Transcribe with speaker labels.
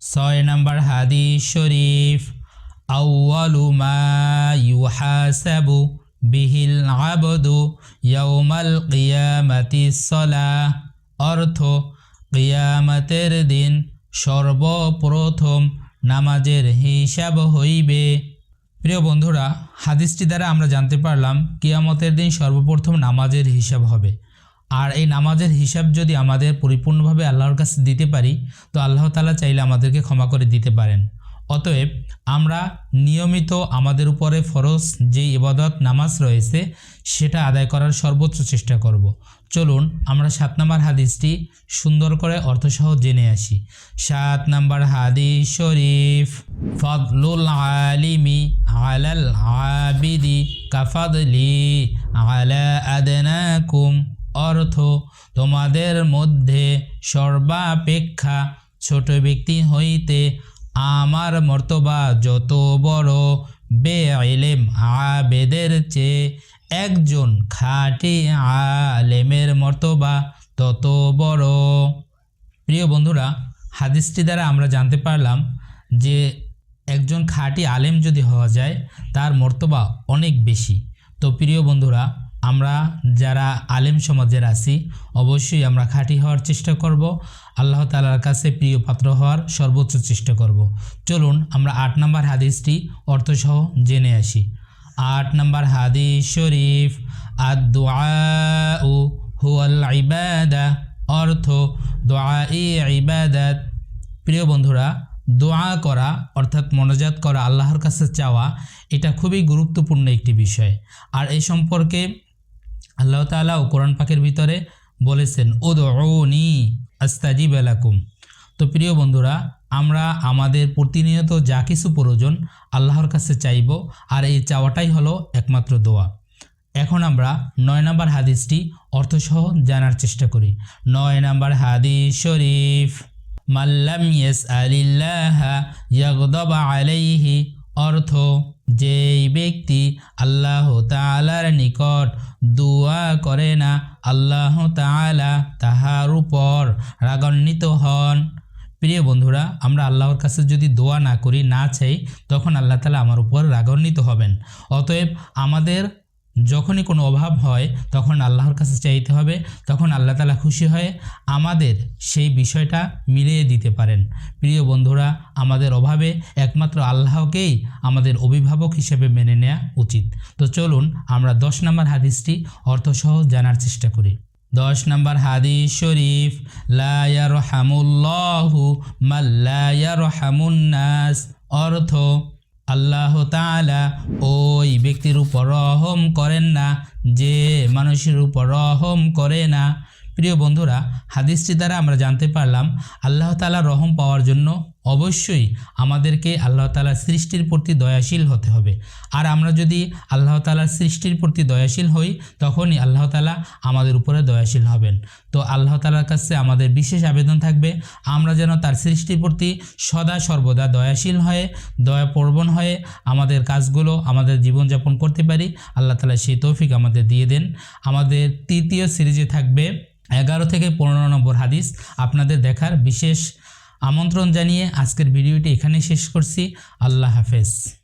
Speaker 1: ছয় নম্বর হাদিস শরীফ, আউয়ালু মা ইউহাসাবু বিহিল আবদু ইয়াউমাল কিয়ামাতি সলাহ অর্থ, কিয়ামতের দিন সর্বপ্রথম নামাজের হিসাব হইবে। প্রিয় বন্ধুরা, হাদিসটি দ্বারা আমরা জানতে পারলাম কিয়ামতের দিন সর্বপ্রথম নামাজের হিসাব হবে। আর এই নামাজের হিসাব যদি আমাদের পরিপূর্ণভাবে আল্লাহর কাছে দিতে পারি, তো আল্লাহ তালা চাইলে আমাদেরকে ক্ষমা করে দিতে পারেন অতএব আমরা নিয়মিত আমাদের উপরে ফরজ যে ইবাদত, নামাজ রয়েছে, সেটা আদায় করার সর্বোচ্চ চেষ্টা করব। চলুন আমরা সাত নম্বর হাদিসটি সুন্দর করে অর্থসহ জেনে আসি সাত নম্বর হাদিস শরীফ, ফদলুল আলিমি আলাল আবিদি কাফাদলি আলা আদনাকুম অর্থ। তোমাদের মধ্যে সর্বাপেক্ষা ছোট ব্যক্তি হইতে আমার মর্তবা যত বড় বে ইলেম আবেদের চেয়ে একজন খাঁটি আলেমের মর্তবা তত বড়। প্রিয় বন্ধুরা, হাদিসটি দ্বারা আমরা জানতে পারলাম যে একজন খাঁটি আলেম যদি হওয়া যায়, তার মর্তবা অনেক বেশি। তো প্রিয় বন্ধুরা আমরা যারা আলেম সমাজের আছি, অবশ্যই আমরা খাঁটি হওয়ার চেষ্টা করব। আল্লাহ তালার কাছে প্রিয় পাত্র হওয়ার সর্বোচ্চ চেষ্টা করব। চলুন আমরা আট নম্বর হাদিসটি অর্থসহ জেনে আসি। আট নম্বর হাদিস শরীফ আদু অর্থ দোয়া ইবাদাত। প্রিয় বন্ধুরা দোয়া করা অর্থাৎ মনোজাত করা আল্লাহর কাছে চাওয়া, এটা খুবই গুরুত্বপূর্ণ একটি বিষয়। আর এই সম্পর্কে আল্লাহ তালা ও কোরআন পাকের ভিতরে বলেছেন ও দৌনি আস্তাজিব আলাকুম তো প্রিয় বন্ধুরা, আমরা আমাদের প্রতিনিয়ত যা কিছু প্রয়োজন আল্লাহর কাছে চাইব, আর এই চাওয়াটাই হলো একমাত্র দোয়া। এখন আমরা নয় নম্বর হাদিসটি অর্থসহ জানার চেষ্টা করি। নয় নম্বর হাদিস শরীফ মাল্লাম ইয়েস আলিল্লাহ আলাইহি, অর্থ, যেই ব্যক্তি আল্লাহ তালার নিকট করে না, আল্লাহ তালা তাহার উপর রাগান্বিত হন। প্রিয় বন্ধুরা, আমরা আল্লাহর কাছে যদি দোয়া না করি, না চাই, তখন আল্লাহ তালা আমার উপর রাগান্বিত হবেন। অতএব আমাদের যখনই কোনো অভাব হয়, তখন আল্লাহর কাছে চাইতে হবে, তখন আল্লাহ তালা খুশি হয়ে আমাদের সেই বিষয়টা মিলিয়ে দিতে পারেন। প্রিয় বন্ধুরা, আমাদের অভাবে একমাত্র আল্লাহকেই আমাদের অভিভাবক হিসেবে মেনে নেওয়া উচিত। তো চলুন আমরা দশ নম্বর হাদিসটি অর্থসহ জানার চেষ্টা করি। দশ নম্বর হাদিস শরীফ লায়ার হামুল্লাহু মাল্লায়ার হামুন্নাস অর্থ আল্লাহ তালা ওই ব্যক্তির উপর রহম করেন না, যে মানুষের উপর রহম করে না। প্রিয় বন্ধুরা, হাদিসটি দ্বারা আমরা জানতে পারলাম, আল্লাহ তালা রহম পাওয়ার জন্য অবশ্যই আমাদেরকে আল্লাহ তালার সৃষ্টির প্রতি দয়াশীল হতে হবে। আর আমরা যদি আল্লাহ তালার সৃষ্টির প্রতি দয়াশীল হই, তখনই আল্লাহ তালা আমাদের উপরে দয়াশীল হবেন। তো আল্লাহ তালার কাছে আমাদের বিশেষ আবেদন থাকবে, আমরা যেন তার সৃষ্টির প্রতি সদা সর্বদা দয়াশীল হয়ে, দয়াপ্রবণ হয়ে আমাদের কাজগুলো, আমাদের জীবনযাপন করতে পারি। আল্লাহ তালা সেই তৌফিক আমাদের দিয়ে দেন। আমাদের তৃতীয় সিরিজে থাকবে এগারো থেকে পনেরো নম্বর হাদিস। আপনাদের দেখার বিশেষ আমন্ত্রণ জানিয়ে আজকের ভিডিওটি এখানে শেষ করছি। আল্লাহ হাফেজ।